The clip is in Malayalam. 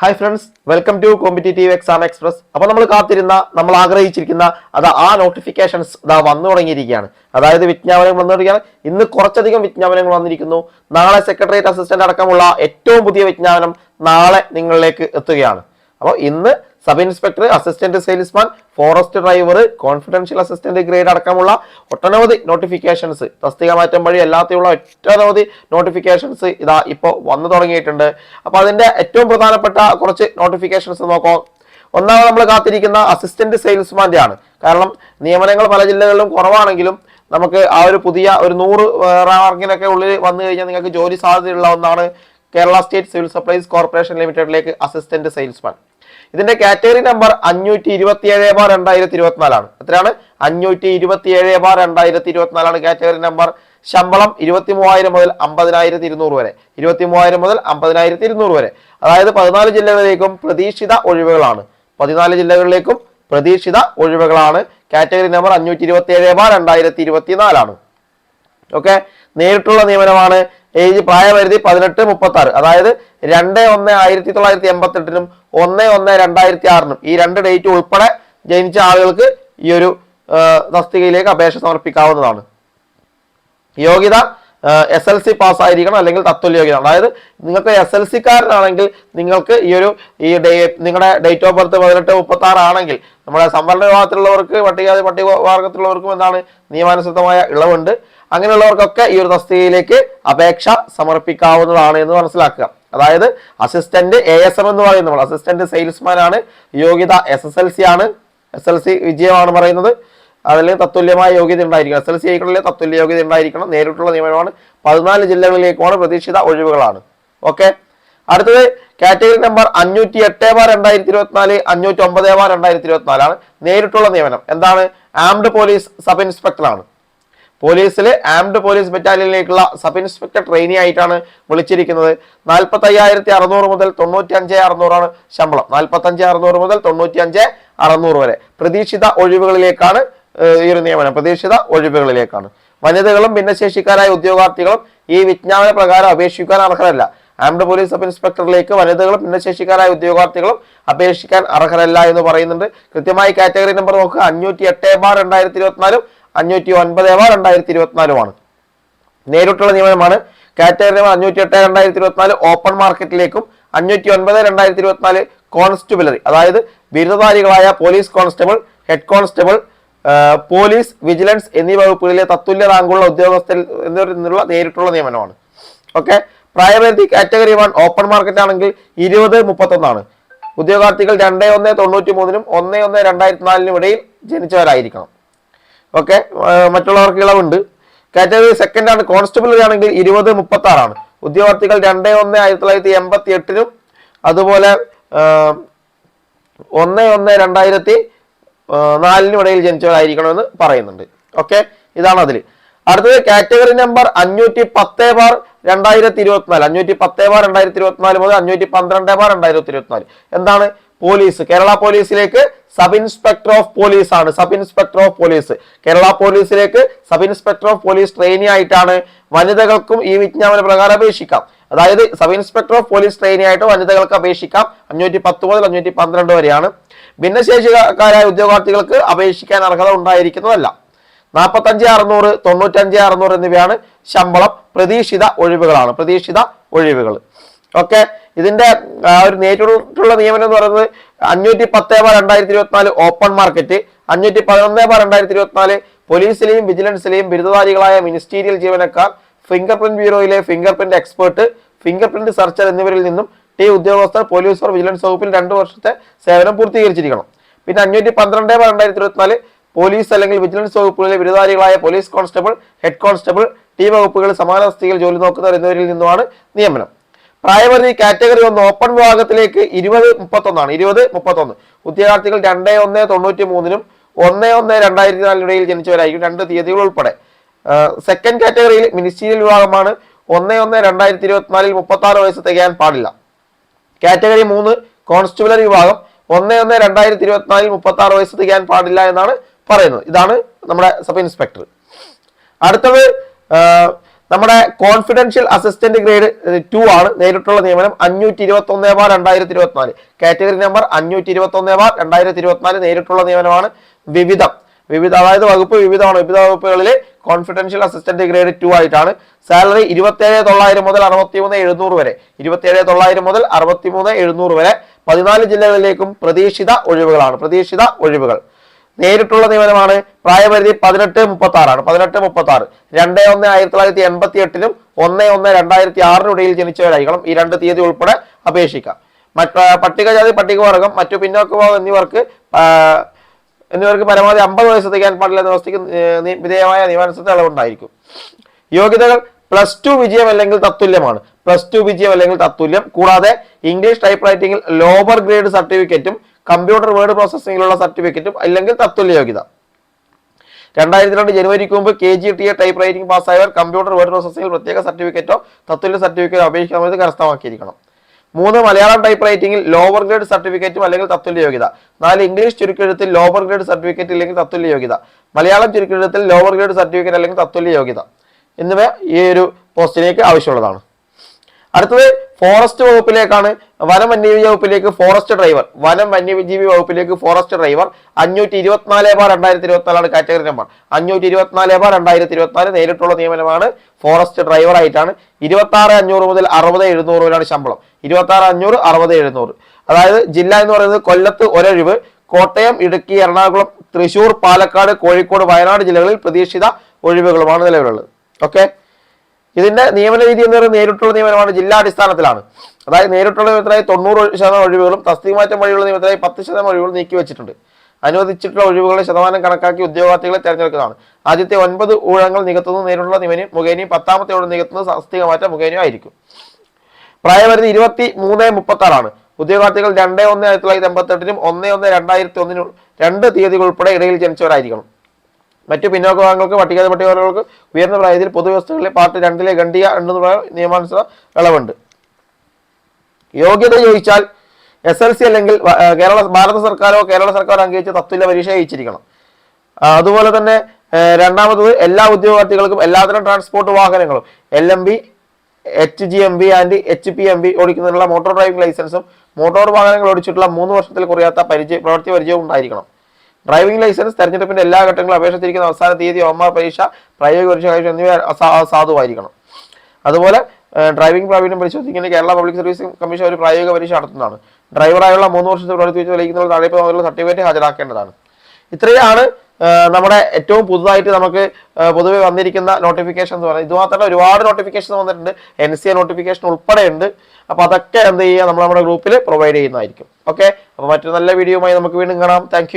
Hi friends welcome to competitive exam express അപ്പോൾ നമ്മൾ കാത്തിരുന്ന നമ്മൾ ആഗ്രഹിച്ചിരിക്കുന്ന അത് ആ നോട്ടിഫിക്കേഷൻസ് ഇതാ വന്നു തുടങ്ങിയിരിക്കുകയാണ്. അതായത് വിജ്ഞാപനങ്ങൾ വന്നു തുടങ്ങിയാണ്. ഇന്ന് കുറച്ചധികം വിജ്ഞാപനങ്ങൾ വന്നിരിക്കുന്നു. നാളെ സെക്രട്ടേറിയറ്റ് അസിസ്റ്റന്റ് അടക്കമുള്ള ഏറ്റവും പുതിയ വിജ്ഞാപനം നാളെ നിങ്ങളിലേക്ക് എത്തുകയാണ്. അപ്പോൾ ഇന്ന് sub inspector assistant salesman forest driver confidential assistant grade അടക്കമുള്ള ഒട്ടനവധി നോട്ടിഫിക്കേഷൻസ് തസ്തിക മാറ്റം വഴി അല്ലാതെയുള്ള ഒട്ടനവധി നോട്ടിഫിക്കേഷൻസ് ഇതാ ഇപ്പോൾ വന്നു തുടങ്ങിയിട്ടുണ്ട്. അപ്പോൾ അതിന്റെ ഏറ്റവും പ്രധാനപ്പെട്ട കുറച്ച് നോട്ടിഫിക്കേഷൻസ് നോക്കാം. ഒന്നാമത് നമ്മൾ കാത്തിരിക്കുന്ന അസിസ്റ്റന്റ് സെയിൽസ്മാന്റെ ആണ് കാരണം നിയമനങ്ങൾ പല ജില്ലകളിലും കുറവാണെങ്കിലും നമുക്ക് ആ ഒരു പുതിയ ഒരു നൂറ് റാങ്കിനൊക്കെ ഉള്ളിൽ വന്നു കഴിഞ്ഞാൽ നിങ്ങൾക്ക് ജോലി സാധ്യതയുള്ള ഒന്നാണ് Kerala state civil supplies corporation ലിമിറ്റഡിലേക്ക് അസിസ്റ്റന്റ് സെയിൽസ്മാൻ. ഇതിന്റെ കാറ്റഗറി നമ്പർ അഞ്ഞൂറ്റി ഇരുപത്തിയേഴ് ബാർ രണ്ടായിരത്തി ഇരുപത്തിനാലാണ് എത്രയാണ്? അഞ്ഞൂറ്റി ഇരുപത്തിയേഴ് ബാർ രണ്ടായിരത്തി ഇരുപത്തിനാലാണ് കാറ്റഗറി നമ്പർ ശമ്പളം ഇരുപത്തി മൂവായിരം മുതൽ അമ്പതിനായിരത്തി ഇരുന്നൂറ് വരെ. ഇരുപത്തി മൂവായിരം മുതൽ അമ്പതിനായിരത്തി ഇരുന്നൂറ് വരെ. അതായത് പതിനാല് ജില്ലകളിലേക്കും പ്രതീക്ഷിത ഒഴിവുകളാണ്. പതിനാല് ജില്ലകളിലേക്കും പ്രതീക്ഷിത ഒഴിവുകളാണ്. കാറ്റഗറി നമ്പർ അഞ്ഞൂറ്റി ഇരുപത്തി ഏഴ് ബാർ രണ്ടായിരത്തി ഇരുപത്തിനാലാണ് ഓക്കെ നേരിട്ടുള്ള നിയമനമാണ് ഏജ് പ്രായപരിധി പതിനെട്ട് മുപ്പത്തി ആറ് അതായത് രണ്ട് ഒന്ന് ആയിരത്തി തൊള്ളായിരത്തി എൺപത്തി എട്ടിനും ഒന്ന് ഒന്ന് രണ്ടായിരത്തി ആറിനും ഈ രണ്ട് ഡേറ്റ് ഉൾപ്പെടെ ജനിച്ച ആളുകൾക്ക് ഈ ഒരു തസ്തികയിലേക്ക് അപേക്ഷ സമർപ്പിക്കാവുന്നതാണ്. യോഗ്യത എസ് എൽ സി പാസ്സായിരിക്കണം അല്ലെങ്കിൽ തത്തുല്യ യോഗ്യത. അതായത് നിങ്ങൾക്ക് എസ് എൽ സി കാരനാണെങ്കിൽ നിങ്ങൾക്ക് ഈ ഒരു ഈ ഡേ നിങ്ങളുടെ ഡേറ്റ് ഓഫ് ബർത്ത് പതിനെട്ട് മുപ്പത്തി ആറ് ആണെങ്കിൽ നമ്മുടെ സംവരണ വിഭാഗത്തിലുള്ളവർക്ക് പട്ടികജാതി പട്ടിക വർഗത്തിലുള്ളവർക്കും എന്താണ് നിയമാനുസൃതമായ ഇളവുണ്ട്. അങ്ങനെയുള്ളവർക്കൊക്കെ ഈ ഒരു തസ്തികയിലേക്ക് അപേക്ഷ സമർപ്പിക്കാവുന്നതാണ് എന്ന് മനസ്സിലാക്കുക. അതായത് അസിസ്റ്റന്റ് എ എസ് എം എന്ന് പറയുന്നത് നമ്മൾ. അസിസ്റ്റന്റ് സെയിൽസ്മാൻ ആണ്. യോഗ്യത എസ് എസ് എൽ സി ആണ്. എസ് എൽ സി വിജയമാണ് പറയുന്നത്. അതിൽ തത്തുല്യമായ യോഗ്യത ഉണ്ടായിരിക്കണം. എസ് എൽ സി ആയിക്കണമെങ്കിൽ തത്തുല്യ യോഗ്യത ഉണ്ടായിരിക്കണം. നേരിട്ടുള്ള നിയമനമാണ്. പതിനാല് ജില്ലകളിലേക്കുമാണ് പ്രതീക്ഷിത ഒഴിവുകളാണ്. ഓക്കെ അടുത്തത് കാറ്റഗറി നമ്പർ അഞ്ഞൂറ്റി എട്ട് ബാർ രണ്ടായിരത്തി ഇരുപത്തിനാല് അഞ്ഞൂറ്റി ഒമ്പത് ബാർ രണ്ടായിരത്തി ഇരുപത്തിനാലാണ് നേരിട്ടുള്ള നിയമനം. എന്താണ്? ആംഡ് പോലീസ് സബ് ഇൻസ്പെക്ടറാണ് പോലീസിൽ ആംഡ് പോലീസ് ബറ്റാലിയനിലേക്കുള്ള സബ് ഇൻസ്പെക്ടർ ട്രെയിനി ആയിട്ടാണ് വിളിച്ചിരിക്കുന്നത്. നാൽപ്പത്തി അയ്യായിരത്തി അറുന്നൂറ് മുതൽ തൊണ്ണൂറ്റി അഞ്ച് അറുന്നൂറാണ് ശമ്പളം. നാൽപ്പത്തി അഞ്ച് അറുന്നൂറ് മുതൽ തൊണ്ണൂറ്റി അഞ്ച് അറുന്നൂറ് വരെ. പ്രതീക്ഷിത ഒഴിവുകളിലേക്കാണ് ഈ ഒരു നിയമനം. പ്രതീക്ഷിത ഒഴിവുകളിലേക്കാണ്. വനിതകളും ഭിന്നശേഷിക്കാരായ ഉദ്യോഗാർത്ഥികളും ഈ വിജ്ഞാപന പ്രകാരം അപേക്ഷിക്കാൻ അർഹരല്ല. ആംഡ് പോലീസ് സബ് ഇൻസ്പെക്ടറിലേക്ക് വനിതകളും ഭിന്നശേഷിക്കാരായ ഉദ്യോഗാർത്ഥികളും അപേക്ഷിക്കാൻ അർഹരല്ല എന്ന് പറയുന്നുണ്ട്. കൃത്യമായി കാറ്റഗറി നമ്പർ നോക്കുക. അഞ്ഞൂറ്റി എട്ട് ബാർ രണ്ടായിരത്തി ഇരുപത്തിനാലും അഞ്ഞൂറ്റി ഒൻപത് ബാർ രണ്ടായിരത്തി ഇരുപത്തിനാലുമാണ് നേരിട്ടുള്ള നിയമനമാണ്. കാറ്റഗറി നമ്പർ അഞ്ഞൂറ്റി എട്ട് രണ്ടായിരത്തി ഇരുപത്തിനാല് ഓപ്പൺ മാർക്കറ്റിലേക്കും അഞ്ഞൂറ്റി ഒൻപത് രണ്ടായിരത്തി ഇരുപത്തിനാല് കോൺസ്റ്റബിളറി അതായത് ബിരുദധാരികളായ police constable head constable police vigilance എന്നീ വകുപ്പുകളിലെ തത്തുല്യ റാങ്കുള്ള ഉദ്യോഗസ്ഥരിൽ നിന്നുള്ള നേരിട്ടുള്ള നിയമനമാണ്. ഓക്കെ പ്രായപരിധി കാറ്റഗറി വൺ ഓപ്പൺ മാർക്കറ്റ് ആണെങ്കിൽ ഇരുപത് മുപ്പത്തൊന്നാണ്. ഉദ്യോഗാർത്ഥികൾ രണ്ട് ഒന്ന് തൊണ്ണൂറ്റി മൂന്നിനും ഒന്ന് ഒന്ന് രണ്ടായിരത്തി നാലിനും ഇടയിൽ ജനിച്ചവരായിരിക്കണം. ഓക്കെ മറ്റുള്ളവർക്ക് ഇളവുണ്ട്. കാറ്റഗറി സെക്കൻഡ് ആണ് കോൺസ്റ്റബിൾ ആണെങ്കിൽ ഇരുപത് മുപ്പത്തി ആറാണ് ഉദ്യോഗാർത്ഥികൾ രണ്ട് ഒന്ന് ആയിരത്തി തൊള്ളായിരത്തി എൺപത്തി എട്ടിനും അതുപോലെ ഒന്ന് ഒന്ന് രണ്ടായിരത്തി നാലിനും ഇടയിൽ ജനിച്ചവരായിരിക്കണമെന്ന് പറയുന്നുണ്ട്. ഓക്കെ ഇതാണ് അതിൽ അടുത്തത് കാറ്റഗറി നമ്പർ അഞ്ഞൂറ്റി പത്ത് ബാർ രണ്ടായിരത്തി ഇരുപത്തിനാല്. അഞ്ഞൂറ്റി പത്ത് ബാർ രണ്ടായിരത്തി ഇരുപത്തിനാല് മുതൽ അഞ്ഞൂറ്റി പന്ത്രണ്ട് ബാർ രണ്ടായിരത്തി ഇരുപത്തിനാല്. എന്താണ്? പോലീസ് കേരള പോലീസിലേക്ക് സബ് ഇൻസ്പെക്ടർ ഓഫ് പോലീസ് ആണ് sub inspector of police. Kerala പോലീസിലേക്ക് sub inspector of police trainee ആയിട്ടാണ് വനിതകൾക്കും ഈ വിജ്ഞാപന പ്രകാരം അപേക്ഷിക്കാം. അതായത് sub inspector of police trainee ആയിട്ട് വനിതകൾക്ക് അപേക്ഷിക്കാം. അഞ്ഞൂറ്റി പത്ത് മുതൽ അഞ്ഞൂറ്റി പന്ത്രണ്ട് വരെയാണ്. ഭിന്നശേഷിക്കാരായ ഉദ്യോഗാർത്ഥികൾക്ക് അപേക്ഷിക്കാൻ അർഹത ഉണ്ടായിരിക്കുന്നതല്ല. നാൽപ്പത്തഞ്ച് അറുന്നൂറ് തൊണ്ണൂറ്റഞ്ച് അറുന്നൂറ് എന്നിവയാണ് ശമ്പളം. പ്രതീക്ഷിത ഒഴിവുകളാണ്. പ്രതീക്ഷിത ഒഴിവുകൾ. ഓക്കെ? ഇതിന്റെ ഒരു നേരിട്ടുള്ള നിയമനം എന്ന് പറയുന്നത് അഞ്ഞൂറ്റി പത്ത് ബാർ രണ്ടായിരത്തി ഇരുപത്തിനാല് ഓപ്പൺ മാർക്കറ്റ് അഞ്ഞൂറ്റി പതിനൊന്ന് ബാർ രണ്ടായിരത്തി ഇരുപത്തിനാല് പോലീസിലെയും വിജിലൻസിലെയും ബിരുദധാരികളായ മിനിസ്റ്റീരിയൽ ജീവനക്കാർ finger print ബ്യൂറോയിലെ finger print expert finger print searcher എന്നിവരിൽ നിന്നും ടി ഉദ്യോഗസ്ഥർ പോലീസ് ഓർ വിജിലൻസ് വകുപ്പിൽ രണ്ട് വർഷത്തെ സേവനം പൂർത്തീകരിച്ചിരിക്കണം. പിന്നെ അഞ്ഞൂറ്റി പന്ത്രണ്ട് ബാർ രണ്ടായിരത്തി ഇരുപത്തിനാല് പോലീസ് അല്ലെങ്കിൽ വിജിലൻസ് വകുപ്പുകളിലെ ബിരുദധാരികളായ പോലീസ് കോൺസ്റ്റബിൾ ഹെഡ് കോൺസ്റ്റബിൾ ടി വകുപ്പുകൾ സമാന ജോലി നോക്കുന്നവർ എന്നിവരിൽ നിന്നുമാണ് നിയമനം. പ്രായപരിധി കാറ്റഗറി ഒന്ന് ഓപ്പൺ വിഭാഗത്തിലേക്ക് ഇരുപത് മുപ്പത്തൊന്നാണ്. ഇരുപത് മുപ്പത്തൊന്ന്. ഉദ്യോഗാർത്ഥികൾ രണ്ട് ഒന്ന് തൊണ്ണൂറ്റി മൂന്നിനും ഒന്ന് ഒന്ന് രണ്ടായിരത്തി നാലിനിടയിൽ ജനിച്ചവരായിരിക്കും രണ്ട് തീയതികൾ ഉൾപ്പെടെ. സെക്കൻഡ് കാറ്റഗറിയിൽ മിനിസ്റ്റീരിയൽ വിഭാഗമാണ്. ഒന്ന് ഒന്ന് രണ്ടായിരത്തി ഇരുപത്തിനാലിൽ മുപ്പത്തി ആറ് വയസ്സ് തികയാൻ പാടില്ല. കാറ്റഗറി മൂന്ന് കോൺസ്റ്റബിളറി വിഭാഗം. ഒന്ന് ഒന്ന് രണ്ടായിരത്തി ഇരുപത്തിനാലിൽ മുപ്പത്തി ആറ് വയസ്സ് തികയാൻ പാടില്ല എന്നാണ് പറയുന്നത്. ഇതാണ് നമ്മുടെ സബ് ഇൻസ്പെക്ടർ അടുത്തത് നമ്മുടെ കോൺഫിഡൻഷ്യൽ അസിസ്റ്റന്റ് ഗ്രേഡ് ടു ആണ്. നേരിട്ടുള്ള നിയമനം അഞ്ഞൂറ്റി ഇരുപത്തി ഒന്ന് ബാർ രണ്ടായിരത്തി ഇരുപത്തിനാല് കാറ്റഗറി നമ്പർ അഞ്ഞൂറ്റി ഇരുപത്തി ഒന്ന് ബാർ രണ്ടായിരത്തി ഇരുപത്തിനാല് നേരിട്ടുള്ള നിയമനമാണ് വിവിധം. വിവിധ അതായത് വകുപ്പ് വിവിധമാണ്. വിവിധ വകുപ്പുകളിൽ കോൺഫിഡൻഷ്യൽ അസിസ്റ്റന്റ് ഗ്രേഡ് ടു ആയിട്ടാണ്. സാലറി ഇരുപത്തേഴ് തൊള്ളായിരം മുതൽ അറുപത്തി മൂന്ന് എഴുന്നൂറ് വരെ. ഇരുപത്തേഴ് തൊള്ളായിരം മുതൽ അറുപത്തി മൂന്ന് എഴുന്നൂറ് വരെ. പതിനാല് ജില്ലകളിലേക്കും പ്രതീക്ഷിത ഒഴിവുകളാണ്. പ്രതീക്ഷിത ഒഴിവുകൾ. നേരിട്ടുള്ള നിയമനമാണ് പ്രായപരിധി പതിനെട്ട് മുപ്പത്തി ആറാണ് പതിനെട്ട് മുപ്പത്തി ആറ് രണ്ട് ഒന്ന് ആയിരത്തി തൊള്ളായിരത്തി എൺപത്തി എട്ടിലും ഒന്ന് ഒന്ന് രണ്ടായിരത്തി ആറിനും ഇടയിൽ ജനിച്ചവരായിരിക്കണം. ഈ രണ്ട് തീയതി ഉൾപ്പെടെ അപേക്ഷിക്കാം. മറ്റ് പട്ടികജാതി പട്ടികവർഗം മറ്റു പിന്നോക്ക വിഭാഗം എന്നിവർക്ക് എന്നിവർക്ക് പരമാവധി അമ്പത് വയസ്സ് തികയാൻ പാടില്ല എന്ന വ്യവസ്ഥയ്ക്ക് വിധേയമായ നിയമാനുസൃത ഇളവുണ്ടായിരിക്കും യോഗ്യതകൾ പ്ലസ് ടു വിജയം അല്ലെങ്കിൽ തത്തുല്യമാണ്. പ്ലസ് ടു വിജയം അല്ലെങ്കിൽ തത്തുല്യം. കൂടാതെ ഇംഗ്ലീഷ് ടൈപ്പ് റൈറ്റിംഗിൽ ലോവർ ഗ്രേഡ് സർട്ടിഫിക്കറ്റും കമ്പ്യൂട്ടർ വേർഡ് പ്രോസസ്സിംഗിലുള്ള സർട്ടിഫിക്കറ്റും അല്ലെങ്കിൽ തത്തുല്യ യോഗ്യത രണ്ടായിരത്തി രണ്ട് ജനുവരിക്ക് മുമ്പ് K G T A type writing പാസ്സായവർ computer word പ്രോസസ്സിംഗിൽ പ്രത്യേക സർട്ടിഫിക്കറ്റോ തത്തുല്യ സർട്ടിഫിക്കറ്റോ അപേക്ഷിക്കണമെന്ന് കരസ്ഥമാക്കിയിരിക്കണം. മൂന്ന് മലയാളം ടൈപ്പ് റൈറ്റിംഗിൽ ലോവർ ഗ്രേഡ് സർട്ടിഫിക്കറ്റും അല്ലെങ്കിൽ തത്തുല്യ യോഗ്യത നാല് ഇംഗ്ലീഷ് ചുരുക്കെഴുത്തിൽ ലോവർ ഗ്രേഡ് സർട്ടിഫിക്കറ്റ് അല്ലെങ്കിൽ തത്തുല്യ യോഗ്യത മലയാളം ചുരുക്കെഴുത്തിൽ ലോവർ ഗ്രേഡ് സർട്ടിഫിക്കറ്റ് അല്ലെങ്കിൽ തത്തുല്യ യോഗ്യത എന്നിവ ഈ ഒരു പോസ്റ്റിലേക്ക് ആവശ്യമുള്ളതാണ്. അടുത്തത് ഫോറസ്റ്റ് വകുപ്പിലേക്കാണ്. വനം വന്യജീവി വകുപ്പിലേക്ക് ഫോറസ്റ്റ് ഡ്രൈവർ വനം വന്യജീവി വകുപ്പിലേക്ക് ഫോറസ്റ്റ് ഡ്രൈവർ അഞ്ഞൂറ്റി ഇരുപത്തിനാല് ബാർ രണ്ടായിരത്തി ഇരുപത്തിനാലാണ് കാറ്റഗറി നമ്പർ അഞ്ഞൂറ്റി ഇരുപത്തിനാല് ബാർ രണ്ടായിരത്തി ഇരുപത്തിനാല് നേരിട്ടുള്ള നിയമനമാണ് ഫോറസ്റ്റ് ഡ്രൈവർ ആയിട്ടാണ്. ഇരുപത്തി ആറ് അഞ്ഞൂറ് മുതൽ അറുപത് എഴുന്നൂറ് വരെയാണ് ശമ്പളം. ഇരുപത്തി ആറ് അഞ്ഞൂറ് അറുപത് എഴുന്നൂറ്. അതായത് ജില്ല എന്ന് പറയുന്നത് കൊല്ലത്ത് ഒരഴിവ്. കോട്ടയം ഇടുക്കി എറണാകുളം തൃശൂർ പാലക്കാട് കോഴിക്കോട് വയനാട് ജില്ലകളിൽ പ്രതീക്ഷിത ഒഴിവുകളുമാണ് നിലവിലുള്ളത്. ഓക്കെ ഇതിന്റെ നിയമന രീതി എന്ന് പറയുന്നത് നേരിട്ടുള്ള നിയമനമാണ് ജില്ലാ അടിസ്ഥാനത്തിലാണ് അതായത് നേരിട്ടുള്ള നിയമത്തിനായി തൊണ്ണൂറ് ശതമാനം ഒഴിവുകളും തസ്തി മാറ്റം വഴിയുള്ള നിയമത്തിനായി പത്ത് ശതമാനം ഒഴിവുകൾ നീക്കി വെച്ചിട്ടുണ്ട്. അനുവദിച്ചിട്ടുള്ള ഒഴിവുകളുടെ ശതമാനം കണക്കാക്കി ഉദ്യോഗാർത്ഥികളെ തെരഞ്ഞെടുക്കുന്നതാണ്. ആദ്യത്തെ ഒൻപത് ഊഴങ്ങൾ നികത്തുന്നത് നേരിട്ടുള്ള നിയമനം മുഖേനയും പത്താമത്തെ ഊഴം നികത്തുന്നത് തസ്തിക മാറ്റം മുഖേനയും ആയിരിക്കും. പ്രായപരിധി ഇരുപത്തി മൂന്ന് മുപ്പത്തി ആറാണ് ഉദ്യോഗാർത്ഥികൾ രണ്ട് ഒന്ന് ആയിരത്തി തൊള്ളായിരത്തി എൺപത്തെട്ടിനും ഒന്ന് ഒന്ന് രണ്ടായിരത്തി ഒന്നിനും രണ്ട് തീയതികൾ ഉൾപ്പെടെ ഇടയിൽ ജനിച്ചവരായിരിക്കണം. മറ്റു പിന്നോക്ക വിഭാഗങ്ങൾക്ക് പട്ടികജാതി പട്ടികവർഗങ്ങൾക്ക് ഉയർന്ന പ്രായത്തിൽ പൊതുവ്യവസ്ഥകളിലെ പാർട്ട് രണ്ടിലെ ഖണ്ഡിക പ്രകാരം നിയമാനുസൃത ഇളവുണ്ട് യോഗ്യത ചോദിച്ചാൽ എസ് എൽ സി അല്ലെങ്കിൽ കേരള ഭാരത സർക്കാരോ കേരള സർക്കാരോ അംഗീകരിച്ച തത്തുല്യ പരീക്ഷ അയച്ചിരിക്കണം അതുപോലെ തന്നെ രണ്ടാമത് രണ്ടാമത്തത് എല്ലാ ഉദ്യോഗാർത്ഥികൾക്കും എല്ലാത്തരം ട്രാൻസ്പോർട്ട് വാഹനങ്ങളും L M B H G M B and H P M B ഓടിക്കുന്നതിനുള്ള motor driving ലൈസൻസും മോട്ടോർ വാഹനങ്ങൾ ഓടിച്ചിട്ടുള്ള മൂന്ന് വർഷത്തിൽ കുറയാത്ത പരിചയ പ്രവൃത്തി പരിചയവും ഉണ്ടായിരിക്കണം. ഡ്രൈവിംഗ് ലൈസൻസ് തെരഞ്ഞെടുപ്പിന്റെ എല്ലാ ഘട്ടങ്ങളും അപേക്ഷിച്ചിരിക്കുന്ന അവസാന തീയതി ഒമാർ പരീക്ഷ പ്രായോഗിക പരീക്ഷ കഴിച്ചു എന്നിവ അസാധുവായിരിക്കണം. സാധുവായിരിക്കണം അതുപോലെ ഡ്രൈവിംഗ് പ്രാവീണ്യം പരിശോധിക്കുന്ന കേരള പബ്ലിക് സർവീസ് കമ്മീഷൻ ഒരു പ്രായോഗിക പരീക്ഷ നടത്തുന്നതാണ്. ഡ്രൈവറായുള്ള മൂന്ന് വർഷത്തെ പ്രവർത്തിച്ച് തെളിയിക്കുന്ന തടയപ്പ് മുതലുള്ള സർട്ടിഫിക്കറ്റ് ഹാജരാക്കേണ്ടതാണ്. ഇത്രയാണ് നമ്മുടെ ഏറ്റവും പുതുതായിട്ട് നമുക്ക് പൊതുവെ വന്നിരിക്കുന്ന നോട്ടിഫിക്കേഷൻ എന്ന് പറയുന്നത്. ഇത് മാത്രമല്ല ഒരുപാട് നോട്ടിഫിക്കേഷൻ വന്നിട്ടുണ്ട്. എൻ സി എ നോട്ടിഫിക്കേഷൻ ഉൾപ്പെടെയുണ്ട്. അപ്പോൾ അതൊക്കെ എന്ത് ചെയ്യുക നമ്മൾ നമ്മുടെ ഗ്രൂപ്പിൽ പ്രൊവൈഡ് ചെയ്യുന്നതായിരിക്കും. ഓക്കെ അപ്പോൾ മറ്റൊരു നല്ല വീഡിയോയുമായി നമുക്ക് വീണ്ടും കാണാം. താങ്ക്